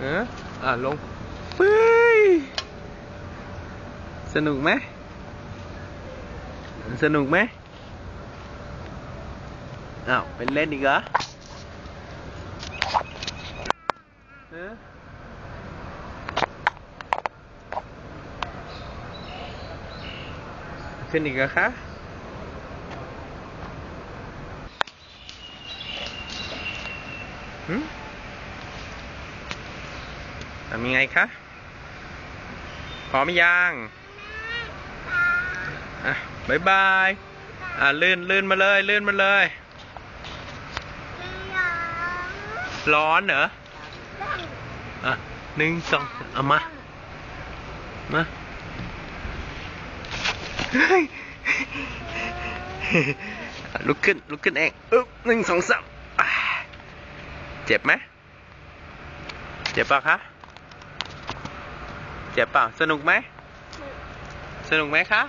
เอออะลงเฮ้ยสนุกไหมสนุกไหมอ้าวเป็นเล่นอีกเหรอเออขึ้นอีกเหรอคะหืม ทำยังไงคะพร้อมยังอะบายบาย อะลื่นลื่นมาเลยลื่นมาเลย ร้อนเหรอ อะหนึ่งสองเอามา มาลุกขึ้นลุกขึ้นเองอึ๊บหนึ่งสองสามเจ็บไหมเจ็บปะคะ เจ็บเปล่า สนุกไหม สนุกไหมคะ